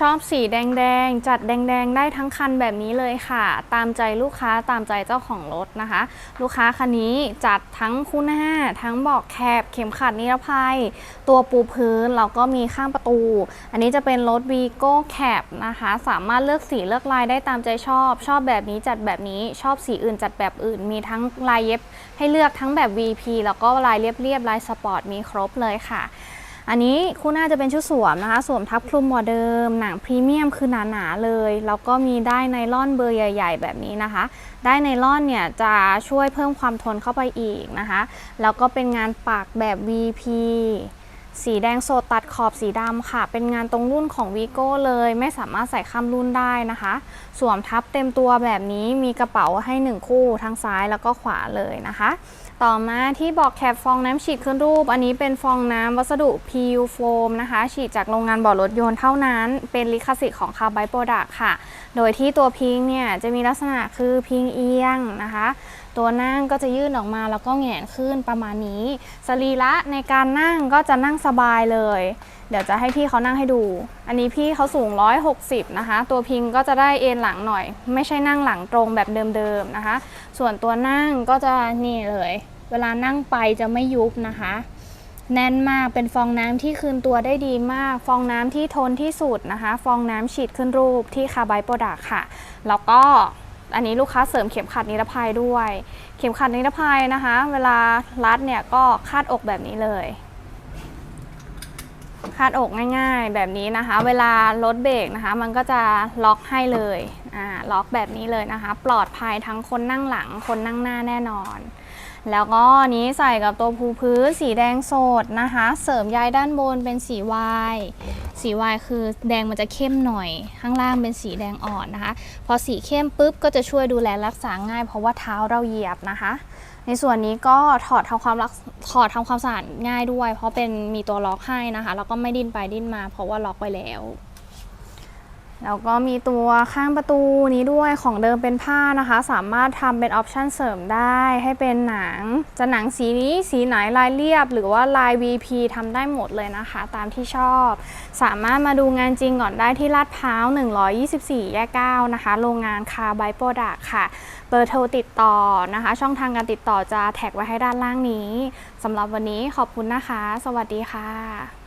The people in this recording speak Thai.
ชอบสีแดงๆ จัดแดงๆ ได้ทั้งคันแบบนี้เลยค่ะ ตามใจลูกค้าตามใจเจ้าของรถนะคะ ลูกค้าคันนี้จัดทั้งคู่หน้า ทั้งเบอกแคบ เข็มขัดนิรภัย ตัวปูพื้นแล้วก็มีข้างประตู อันนี้จะเป็นรถวีโก้แคบนะคะ สามารถเลือกสีเลือกลายได้ตามใจชอบ ชอบแบบนี้จัดแบบนี้ชอบสีอื่นจัดแบบอื่น มีทั้งลายเย็บให้เลือกทั้งแบบ VP แล้วก็ลายเรียบๆลายสปอร์ตมีครบเลยค่ะ อันนี้คู่หน้าจะเป็นชุดสวมนะคะ สวมทับคลุมบอเดิม หนังพรีเมียมคือหนาๆเลย แล้วก็มีได้ไนล่อนเบอร์ใหญ่ ๆ แบบนี้นะคะ ได้ไนล่อนเนี่ยจะช่วยเพิ่มความทนเข้าไปอีกนะคะ แล้วก็เป็นงานปักแบบ VP สีแดงโซตัดขอบสีดำค่ะ เป็นงานตรงรุ่นของวีโก้เลย ไม่สามารถใส่ข้ามรุ่นได้นะคะ สวมทับเต็มตัวแบบนี้มีกระเป๋าให้หนึ่งคู่ทั้งซ้ายแล้วก็ขวาเลยนะคะ ต่อมาที่บอกแคปฟองน้ำฉีดขึ้นรูป อันนี้เป็นฟองน้ำวัสดุ PU Foam นะคะ ฉีดจากโรงงานบ่อรถยนต์เท่านั้น เป็นลิขสิทธิ์ของคาร์ไบโปรดักค่ะ โดยที่ตัวพิงเนี่ยจะมีลักษณะคือพิงเอียงนะคะตัวนั่งก็จะยื่นออกมาแล้วก็แหงนขึ้นประมาณนี้ สรีระในการนั่งก็จะนั่งสบายเลย เดี๋ยวจะให้พี่เขานั่งให้ดู อันนี้พี่เขาสูง 160 นะคะ ตัวพิงก็จะได้เอนหลังหน่อย ไม่ใช่นั่งหลังตรงแบบเดิมๆนะคะ ส่วนตัวนั่งก็จะนี่เลย เวลานั่งไปจะไม่ยุบนะคะ แน่นมากเป็นฟองน้ำที่คืนตัวได้ดีมาก ฟองน้ำที่ทนที่สุดนะคะ ฟองน้ำฉีดขึ้นรูปที่คาร์ไบโปรดักค่ะ แล้วก็อันนี้ลูกค้าเสริมเข็มขัดนิรภัยด้วย เข็มขัดนิรภัยนะคะ เวลารัดเนี่ยก็คาดอกแบบนี้เลย คาดอกง่ายๆแบบนี้นะคะ เวลารถเบรกนะคะ มันก็จะล็อกให้เลยอ่าล็อกแบบนี้เลยนะคะ ปลอดภัยทั้งคนนั่งหลังคนนั่งหน้าแน่นอน แล้วก็นี้ใส่กับตัวภูพื้นสีแดงสดนะคะ เสริมใยด้านบนเป็นสีวายสีวายคือแดงมันจะเข้มหน่อย ข้างล่างเป็นสีแดงอ่อนนะคะ พอสีเข้มปุ๊บก็จะช่วยดูแลรักษาง่าย เพราะว่าเท้าเราเหยียบนะคะ ในส่วนนี้ก็ถอดทำความรักถอดทำความสะอาดง่ายด้วย เพราะเป็นมีตัวล็อกให้นะคะแล้วก็ไม่ดิ้นไปดิ้นมา เพราะว่าล็อกไว้แล้ว แล้วก็มีตัวข้างประตูนี้ด้วยของเดิมเป็นผ้านะคะ สามารถทำเป็นออปชันเสริมได้ให้เป็นหนัง จะหนังสีนี้สีไหนลายเรียบ หรือว่าลาย VP ทำได้หมดเลยนะคะ ตามที่ชอบ สามารถมาดูงานจริงก่อนได้ที่ลาดพร้าว 124 แยก 9 นะคะ โรงงานคาร์ไบโปรดักค่ะ เบอร์โทรติดต่อนะคะ ช่องทางการติดต่อจะแท็กไว้ให้ด้านล่างนี้สำหรับวันนี้ขอบคุณนะคะ สวัสดีค่ะ